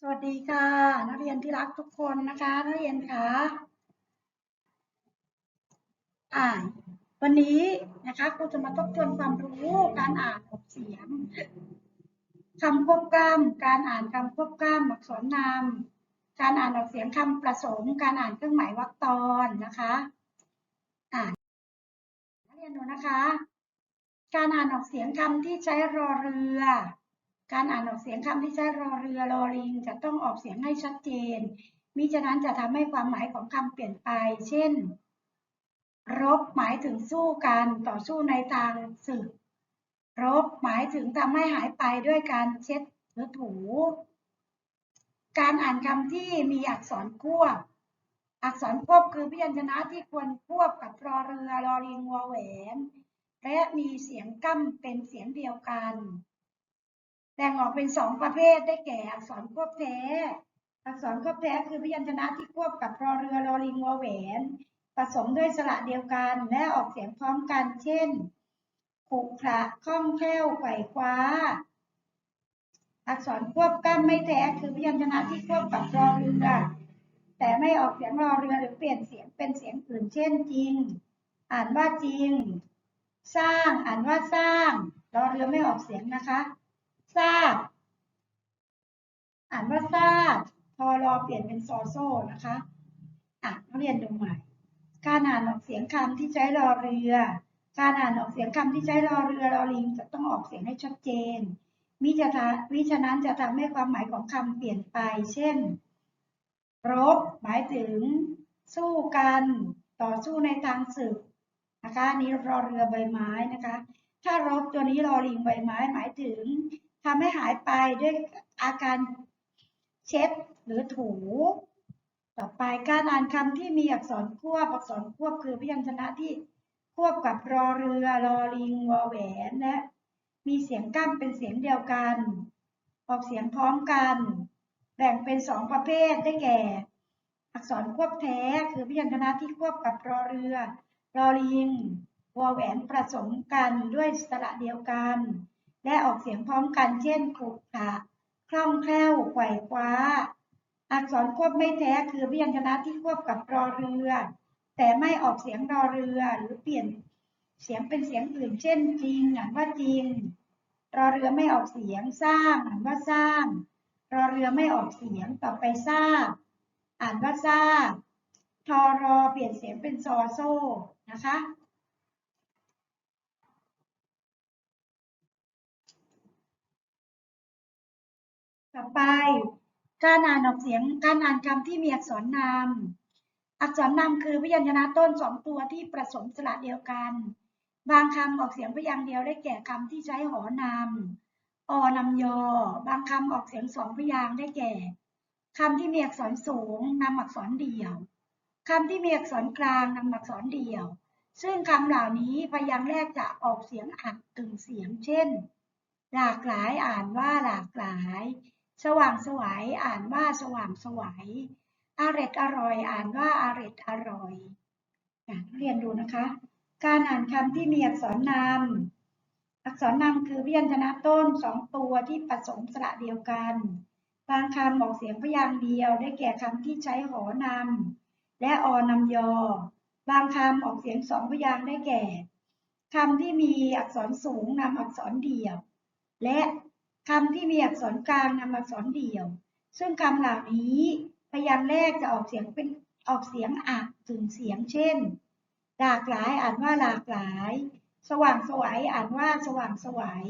สวัสดีค่ะ นักเรียนที่รักทุกคนนะคะนักเรียนคะอ่านวันนี้นะคะครูจะมาทบทวนความรู้การอ่านออกเสียงคำควบกล้ำการอ่านคำควบกล้ำอักษรนำการอ่านออกเสียงคำประสงค์การอ่านเครื่องหมายวรรคตอนนะคะอ่านนักเรียนดูนะคะ การอ่านออกเสียงคำที่ใช้รอเรือ การอ่านออกเสียงคำที่ใช้รอเรือรอลิง จะต้องออกเสียงให้ชัดเจน มิฉะนั้นจะทำให้ความหมายของคำเปลี่ยนไป เช่น รบหมายถึงสู้กันต่อสู้ในทางศึก รบหมายถึงทำให้หายไปด้วยการเช็ดหรือถู การอ่านคำที่มีอักษรควบ อักษรควบคือพยัญชนะที่ควรควบกับรอเรือรอลิงวอแหวน และมีเสียงกั้มเป็นเสียงเดียวกัน แบ่งออกเป็นสองประเภทได้แก่อักษรควบแท้ อักษรควบแท้คือพยัญชนะที่ควบกับรอเรือรอลิงวอแหวนผสมด้วยสระเดียวกันและออกเสียงพร้อมกัน เช่นขุขระคล่องแคล่วไขว่คว้า อักษรควบกล้ำไม่แท้คือพยัญชนะที่ควบกับรอเรือแต่ไม่ออกเสียงรอเรือหรือเปลี่ยนเสียงเป็นเสียงอื่นเช่นจริง อ่านว่าจริง สร้างอ่านว่าสร้างรอเรือไม่ออกเสียงนะคะ ทราบอ่านว่าทราบพอรอเปลี่ยนเป็นซอโซนะคะอะนักเรียนดูใหม่ การอ่านออกเสียงคำที่ใช้รอเรือ การอ่านออกเสียงคำที่ใช้รอเรือรอลิงจะต้องออกเสียงให้ชัดเจนมิจะทะมิฉะนั้นจะทำให้ความหมายของคำเปลี่ยนไป เช่น รบ หมายถึง สู้กัน ต่อสู้ในทางศึกนะคะอันนี้รอเรือใบไม้นะคะ ถ้ารบตัวนี้รอลิงใบไม้หมายถึง ทำให้หายไปด้วยอาการเช็ดหรือถู ต่อไปการอ่านคำที่มีอักษรควบ อักษรควบคือพยัญชนะที่ควบกับรอเรือรอลิงวอแหวนและมีเสียงกั้มเป็นเสียงเดียวกัน ออกเสียงพร้อมกัน แบ่งเป็นสองประเภทได้แก่ อักษรควบแท้คือพยัญชนะที่ควบกับรอเรือ รอลิงวอแหวนผสมกันด้วยสระเดียวกัน และออกเสียงพร้อมกัน เช่นขรุขระคล่องแคล่วไขว่คว้า อักษรควบไม่แท้คือพยัญชนะที่ควบกับรอเรือ แต่ไม่ออกเสียงรอเรือหรือเปลี่ยนเสียงเป็นเสียงอื่น เช่น จริงอ่านว่าจริง รอเรือไม่ออกเสียงสร้างอ่านว่าสร้าง รอเรือไม่ออกเสียงต่อไปทราบอ่านว่าทราบทอรอเปลี่ยนเสียงเป็นซอโซ่นะคะ ต่อไป การอ่านออกเสียง การอ่านคำที่มีอักษรนำ อักษรนำคือพยัญชนะต้นสองตัวที่ผสมสระเดียวกัน บางคำออกเสียงพยางค์เดียวได้แก่คำที่ใช้หอนำ อนำยอ บางคำออกเสียงสองพยางค์ได้แก่คำที่มีอักษรสูงนำอักษรเดี่ยวคำที่มีอักษรกลางนำอักษรเดี่ยว ซึ่งคำเหล่านี้พยางค์แรกจะออกเสียงอักกึ่งเสียง เช่น หลากหลายอ่านว่าหลากหลาย สว่างสวยอ่านว่าสว่างสวยอร่อยอร่อย อ่านว่าอร่อยอร่อยเรียนดูนะคะ การอ่านคำที่มีอักษรนำอักษรนำคือพยัญชนะต้นสองตัวที่ผสมสระเดียวกัน บางคำออกเสียงพยางค์เดียว ได้แก่คำที่ใช้หอนำและอนำยอ บางคำออกเสียงสองพยางค์ได้แก่คำที่มีอักษรสูงนำอักษรเดี่ยว และ คำที่มีอักษรกลางนำอักษรเดี่ยว ซึ่งคำเหล่านี้พยางค์แรกจะออกเสียงเป็นออกเสียงอักถึงเสียงเช่น หลากหลายอ่านว่าหลากหลาย สว่างสวยอ่านว่าสว่างสวย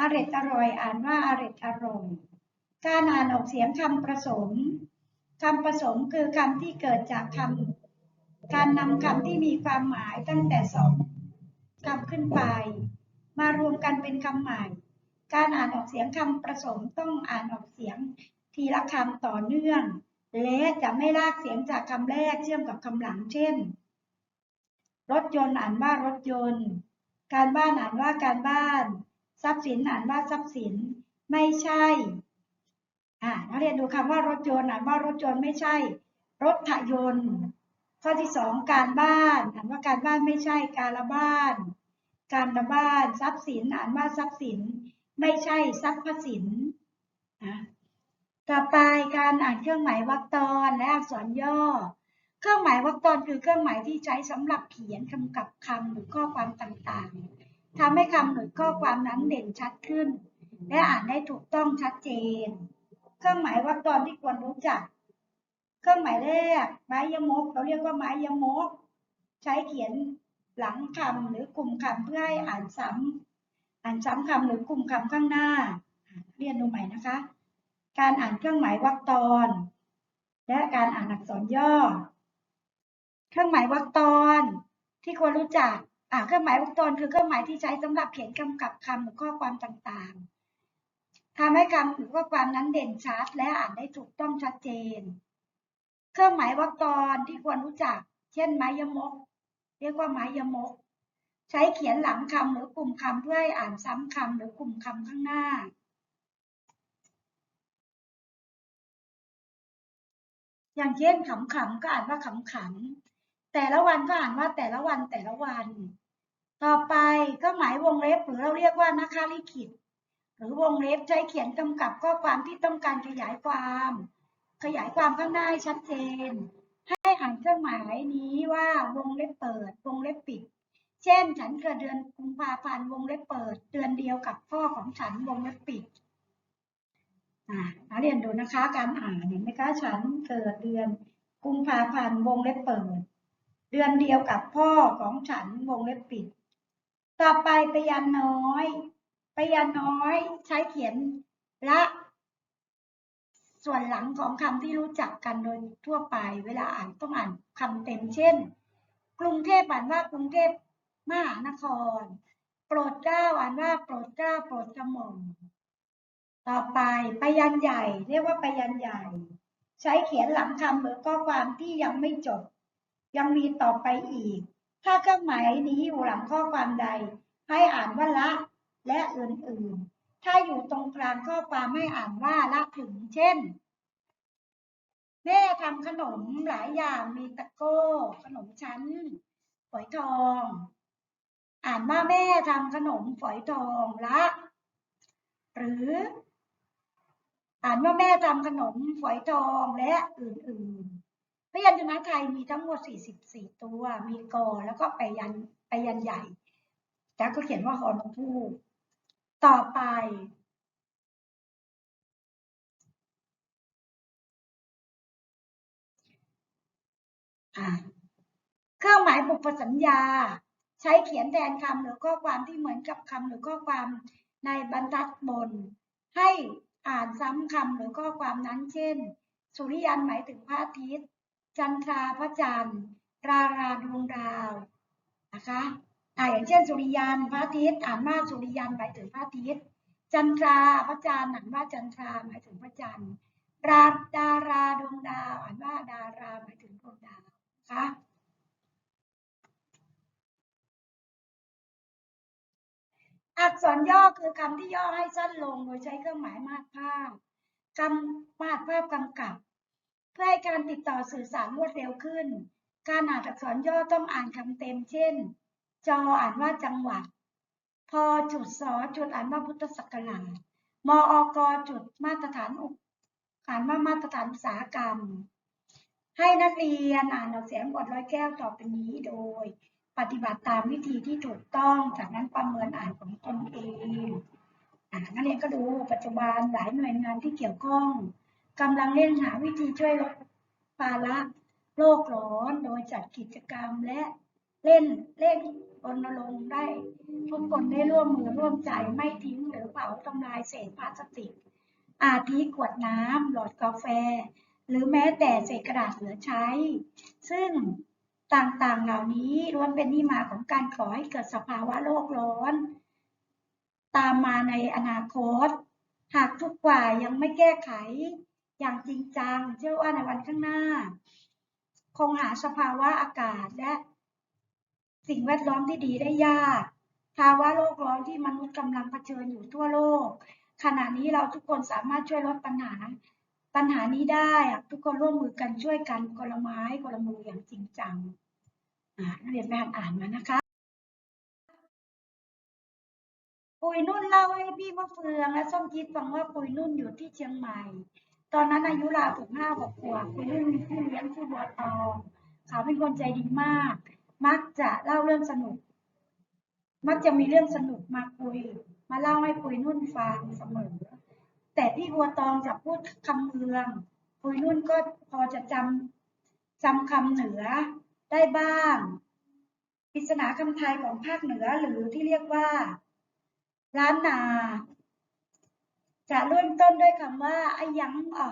อร่อยอร่อยอ่านว่าอร่อยอร่อยการอ่านออกเสียงคำผสมคำผสมคือคำที่เกิดจากคำการนำคำที่มีความหมายตั้งแต่สองคำขึ้นไป มารวมกันเป็นคำใหม่ การอ่านออกเสียงคำผสมต้องอ่านออกเสียงทีละคำต่อเนื่อง และจะไม่ลากเสียงจากคำแรกเชื่อมกับคำหลัง เช่น รถยนต์อ่านว่ารถยนต์ การบ้านอ่านว่าการบ้าน ทรัพย์สินอ่านว่าทรัพย์สิน ไม่ใช่อ่านักเรียนดูคำว่ารถยนต์อ่านว่ารถยนต์ไม่ใช่ รถยนต์ ข้อที่สองการบ้านอ่านว่าการบ้านไม่ใช่การละบ้าน การละบ้าน ทรัพย์สินอ่านว่าทรัพย์สิน ไม่ใช่ทรัพย์สินนะต่อไปการอ่านเครื่องหมายวรรคตอนและอักษรย่อ เครื่องหมายวรรคตอนคือเครื่องหมายที่ใช้สำหรับเขียนคำกับคำหรือข้อความต่างๆทำให้คำหรือข้อความนั้นเด่นชัดขึ้น และอ่านได้ถูกต้องชัดเจน เครื่องหมายวรรคตอนที่ควรรู้จัก เครื่องหมายแรกไม้ยมก เราเรียกว่าไม้ยมก ใช้เขียนหลังคำหรือกลุ่มคำเพื่อให้อ่านซ้ำ อ่านซ้ำคำหรือกลุ่มคำข้างหน้า เรียนดูใหม่นะคะ การอ่านเครื่องหมายวรรคตอน และการอ่านอักษรย่อ เครื่องหมายวรรคตอนที่ควรรู้จักอ่าเครื่องหมายวรรคตอนคือเครื่องหมายที่ใช้สำหรับเขียนกำกับคำหรือข้อความต่างๆทำให้คำหรือข้อความนั้นเด่นชัด และอ่านได้ถูกต้องชัดเจน เครื่องหมายวรรคตอนที่ควรรู้จัก เช่นไม้ยมก เรียกว่าไม้ยมก ใช้เขียนหลังคำหรือกลุ่มคำเพื่อให้อ่านซ้ำคำหรือกลุ่มคำข้างหน้า อย่างเช่นขำๆก็อ่านว่าขำๆแต่ละวันก็อ่านว่าแต่ละวันแต่ละวัน ต่อไปก็หมายวงเล็บหรือเราเรียกว่านักคาลิขิตหรือวงเล็บใช้เขียนกำกับข้อความที่ต้องการขยายความ ขยายความข้างหน้าให้ชัดเจน ให้อ่านเครื่องหมายนี้ว่าวงเล็บเปิด วงเล็บปิด เช่น ฉันเกิดเดือนกุมภาพันธ์วงเล็บเปิด เดือนเดียวกับพ่อของฉันวงเล็บปิดอ่านักเรียนดูนะคะการอ่านเห็นไหมคะฉันเกิดเดือนกุมภาพันธ์วงเล็บเปิด เดือนเดียวกับพ่อของฉันวงเล็บปิด ต่อไปพยานน้อยพยานน้อยใช้เขียนละส่วนหลังของคำที่รู้จักกันโดยทั่วไป เวลาอ่านต้องอ่านคำเต็มเช่น กรุงเทพอ่านว่ากรุงเทพ มหานคร โปรดเกล้าอ่านว่าโปรดเกล้าโปรดกระหม่อมต่อไปพยัญชนใหญ่ เรียกว่าพยัญชนใหญ่ ใช้เขียนหลังคำหรือข้อความที่ยังไม่จบ ยังมีต่อไปอีก ถ้าเครื่องหมายนี้อยู่หลังข้อความใด ให้อ่านว่าละและอื่นๆ ถ้าอยู่ตรงกลางข้อความให้อ่านว่าละถึง เช่นแม่ทำขนมหลายอย่างมีตะโก้ ขนมชั้นฝอยทอง อ่านว่าแม่ทำขนมฝอยทองละ หรือ อ่านว่าแม่ทำขนมฝอยทองและอื่นๆ พยัญชนะไทยมีทั้งหมด 44 ตัว มีกอแล้วก็ไปยันไปยันใหญ่ แล้วก็เขียนว่าฮอนพูต่อไปอ่าเครื่องหมายบุพสัญญา ใช้เขียนแทนคำหรือข้อความที่เหมือนกับคำหรือข้อความในบรรทัดบน ให้อ่านซ้ำคำหรือข้อความนั้นเช่น สุริยันหมายถึงพระอาทิตย์ จันทราพระจันทร์ ราราดวงดาวนะคะอ่าอย่างเช่น สุริยันพระอาทิตย์อ่านว่าสุริยันหมายถึงพระอาทิตย์ จันทราพระจันทร์อ่านว่าจันทราหมายถึงพระจันทร์ราดาราดวงดาวอ่านว่าดาราหมายถึงดวงดาวนะคะ อักษรย่อคือคำที่ย่อให้สั้นลงโดยใช้เครื่องหมายมาดภาพกำมาดภาพกำกับ เพื่อให้การติดต่อสื่อสารรวดเร็วขึ้น การอ่านอักษรย่อต้องอ่านคำเต็ม เช่น จออ่านว่าจังหวัด พอจุดสอจุดอ่านว่าพุทธศักราชมอกจุดมาตรฐานอุอ่านว่ามาตรฐานอุตสาหกรรม ให้นักเรียนอ่านออกเสียงบทร้อยแก้วต่อไปนี้โดย ฏิบัติตามวิธีที่ถูกต้อง จากนั้นประเมินอ่านของตนเองอ่านักเรียนก็ดูปัจจุบันหลายหน่วยงานที่เกี่ยวข้องกำลังเร่งหาวิธีช่วยลดภาระโลกร้อนโดยจัดกิจกรรมและเล่นเล่นรณรงค์ได้ทุกคนได้ร่วมมือร่วมใจไม่ทิ้งหรือเผาทำลายเศษพลาสติก อาทิขวดน้ำหลอดกาแฟ หรือแม้แต่เศษกระดาษเหลือใช้ ซึ่ง ต่างๆ เหล่านี้ล้วนเป็นที่มาของการขอให้เกิดสภาวะโลกร้อน ตามมาในอนาคต หากทุกฝ่ายยังไม่แก้ไข อย่างจริงจัง เชื่อว่าในวันข้างหน้า คงหาสภาวะอากาศและ สิ่งแวดล้อมที่ดีได้ยาก ภาวะโลกร้อนที่มนุษย์กำลังเผชิญอยู่ทั่วโลก ขณะนี้เราทุกคนสามารถช่วยลดปัญหา ปัญหานี้ได้หากทุกคนร่วมมือกันช่วยกันคนละไม้คนละมืออย่างจริงจังนักเรียนไปอ่านมานะคะปุยนุ่นเล่าให้พี่มะเฟืองและส้มคิดฟังว่าปุยนุ่นอยู่ที่เชียงใหม่ ตอนนั้นอายุราวถึงห้าหกขวบคุณนุ่นมีพี่เลี้ยงชื่อบัวตองเขาเป็นคนใจดีมาก มักจะเล่าเรื่องสนุก มักจะมีเรื่องสนุกมาคุย มาเล่าให้ปุยนุ่นฟังเสมอ แต่พี่บัวตองจะพูดคำเมืองปุยนุ่นก็พอจะจำจำคำเหนือได้บ้างปริศนาคำไทยของภาคเหนือหรือที่เรียกว่า ล้านนา จะเริ่มต้นด้วยคำว่าอายังอ่อ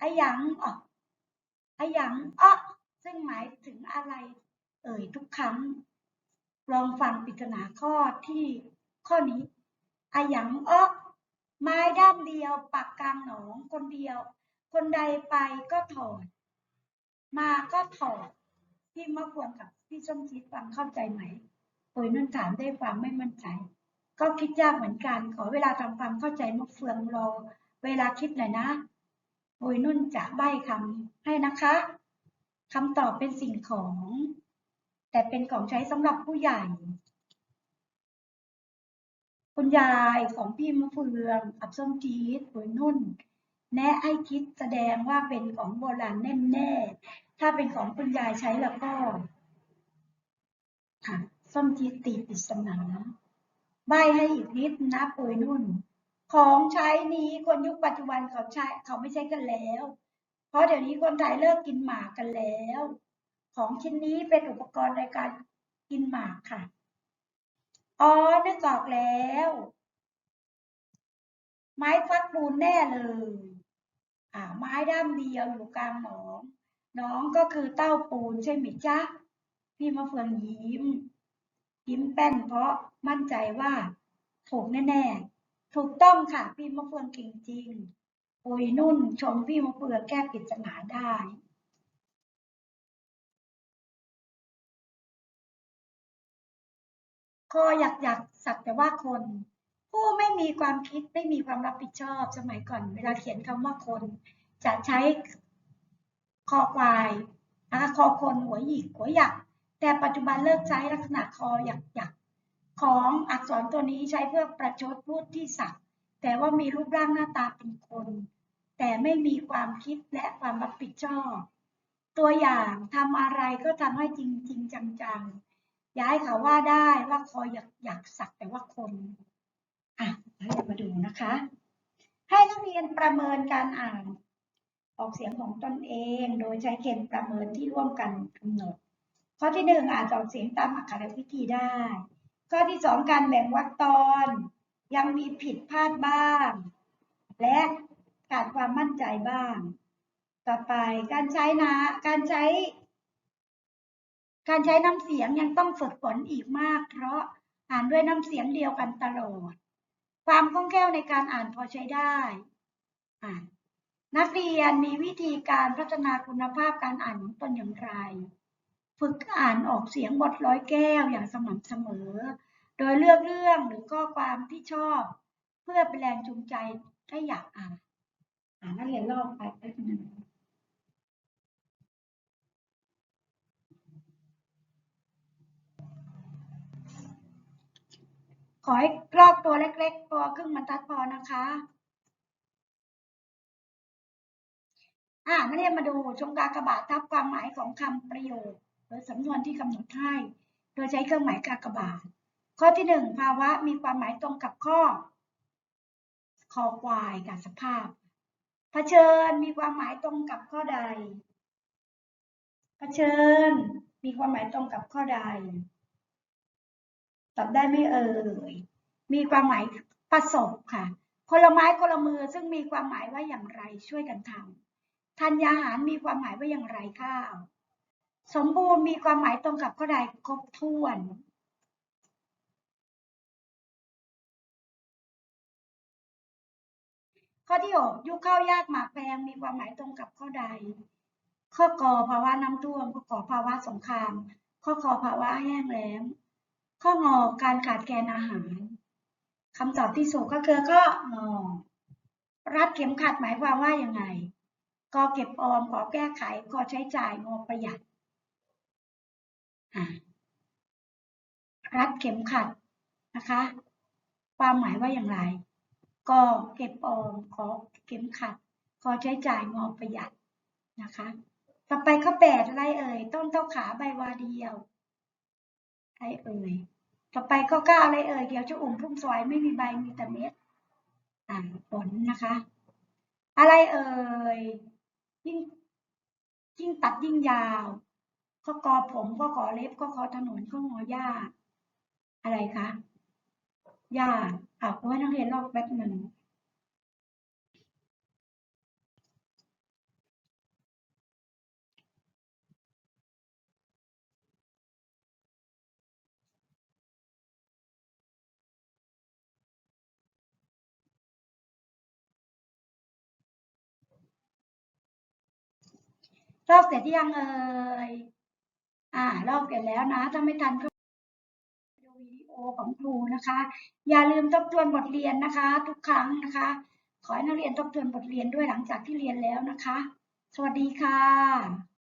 อายังอ่ออายังอ่อซึ่งหมายถึงอะไร เอ่ยทุกครั้ง ลองฟังปริศนาข้อที่ข้อนี้อายังอ่อ ไม้ด้ามเดียวปักกลางหนองคนเดียว คนใดไปก็ถอด มาก็ถอด พี่มะควรกับพี่ส้มจีดฟังเข้าใจไหมปุยนุ่นถามได้ความไม่มั่นใจ ก็คิดยากเหมือนกัน ขอเวลาทำความเข้าใจมะเฟืองรอเวลาคิดหน่อยนะปุยนุ่นจะใบ้คำให้นะคะคำตอบเป็นสิ่งของ แต่เป็นของใช้สำหรับผู้ใหญ่ คุณยายของพี่มะเฟืองกับส้มจีดปุยนุ่น แนะให้คิดแสดงว่าเป็นของโบราณแน่ๆ ถ้าเป็นของคุณยายใช้แล้วก็ค่ะส้มจีดตีปริศนาใบให้อีกนิดนะปุยนุ่น ของใช้นี้คนยุคปัจจุบันเขาใช้เขาไม่ใช้กันแล้ว เพราะเดี๋ยวนี้คนไทยเลิกกินหมากกันแล้ว ของชิ้นนี้เป็นอุปกรณ์ในการกินหมากค่ะ อ๋อ นึกออกแล้ว ไม้ฟักปูนแน่เลย อ่า ไม้ด้ามเดียวอยู่กลางหนอง น้องก็คือเต้าปูนใช่ไหมจ๊ะ พี่มะเฟืองยิ้ม ยิ้มแป้นเพราะมั่นใจว่าถูกแน่ๆ ถูกต้องค่ะ พี่มะเฟืองเก่งจริงปุยนุ่นชมพี่มะเฟืองแก้ปริศนาได้ คออยากอยากสักแต่ว่าคน ผู้ไม่มีความคิดไม่มีความรับผิดชอบสมัยก่อน เวลาเขียนคำว่าคน จะใช้คอควายนะคะคอคนหัวหยิกหัวหยัก แต่ปัจจุบันเลิกใช้ลักษณะคอหยักหยักของอักษรตัวนี้ใช้เพื่อประชดพูดที่สักแต่ว่ามีรูปร่างหน้าตาเป็นคน แต่ไม่มีความคิดและความรับผิดชอบ ตัวอย่างทำอะไรก็ทำให้จริงจริงจังๆ ย้ายเขาว่าได้ว่าคออยากอยากสักแต่ว่าคนอะเรามาดูนะคะ ให้นักเรียนประเมินการอ่านออกเสียงของตนเอง โดยใช้เกณฑ์ประเมินที่ร่วมกันกำหนด ข้อที่หนึ่งอ่านออกเสียงตามอักขระวิธีได้ ข้อที่สองการแบ่งวรรคตอนยังมีผิดพลาดบ้าง และขาดความมั่นใจบ้าง ต่อไปการใช้นะการใช้ การใช้น้ำเสียงยังต้องฝึกฝนอีกมาก เพราะอ่านด้วยน้ำเสียงเดียวกันตลอด ความคล่องแคล่วในการอ่านพอใช้ได้อ่านนักเรียนมีวิธีการพัฒนาคุณภาพการอ่านของตนอย่างไร ฝึกอ่านออกเสียงบทร้อยแก้วอย่างสม่ำเสมอ โดยเลือกเรื่องหรือข้อความที่ชอบ เพื่อเป็นแรงจูงใจให้อยากอ่าน อ่านนักเรียนลอกไปแป๊บนึง อให้ลอกตัวเล็กๆตัวครึ่งบรรทัดพอนะคะอ่านักเรียนมาดูชงกากระบาททับความหมายของคำประโยคหรือสำนวนที่กำหนดให้โดยใช้เครื่องหมายกากบาท ข้อที่หนึ่งภาวะมีความหมายตรงกับข้อคอควายกับสภาพเผชิญมีความหมายตรงกับข้อใดเผชิญมีความหมายตรงกับข้อใด ตอบได้ไม่เอ่ย มีความหมายประสบค่ะ คนละไม้คนละมือซึ่งมีความหมายว่าอย่างไรช่วยกันทำธัญญาหารมีความหมายว่าอย่างไรข้าว สมบูรณ์มีความหมายตรงกับข้อใดครบถ้วนข้อที่หกยุคข้าวยากหมากแพงมีความหมายตรงกับข้อใด ข้อกอภาวะน้ำท่วมข้อขอภาวะสงคราม ข้อคอภาวะแห้งแล้ง ข้องอการขาดแคลนอาหารคำตอบที่ถูกก็คือข้องอรัดเข็มขัดหมายความว่ายังไงกอเก็บออมขอแก้ไขกอใช้จ่ายงอประหยัดรัดเข็มขัดนะคะ ความหมายว่าอย่างไรกอเก็บออมขอเข็มขัดคอใช้จ่ายงอประหยัดนะคะ ต่อไปข้อแปดอะไรเอ่ย ต้นเท่าขาใบวาเดียว ไรเอ่ย ต่อไปข้อเก้าอะไรเอ่ย เดี๋ยวจะอุ่มพุ่มซอยไม่มีใบมีแต่เม็ด อ่าผลนะคะ อะไรเอ่ย ยิ่งยิ่งตัดยิ่งยาวข้อกอผมข้อกอเล็บข้อคอถนนข้องอหญ้า อะไรคะหญ้าอ่าเพราะว่านักเรียนลอกแป๊บหนึ่ง ลอกเสร็จยังเอ่ยอ่าลอกเสร็จแล้วนะถ้าไม่ทันก็ดูวิดีโอของครูนะคะ อย่าลืมทบทวนบทเรียนนะคะ ทุกครั้งนะคะ ขอให้นักเรียนทบทวนบทเรียนด้วยหลังจากที่เรียนแล้วนะคะ สวัสดีค่ะ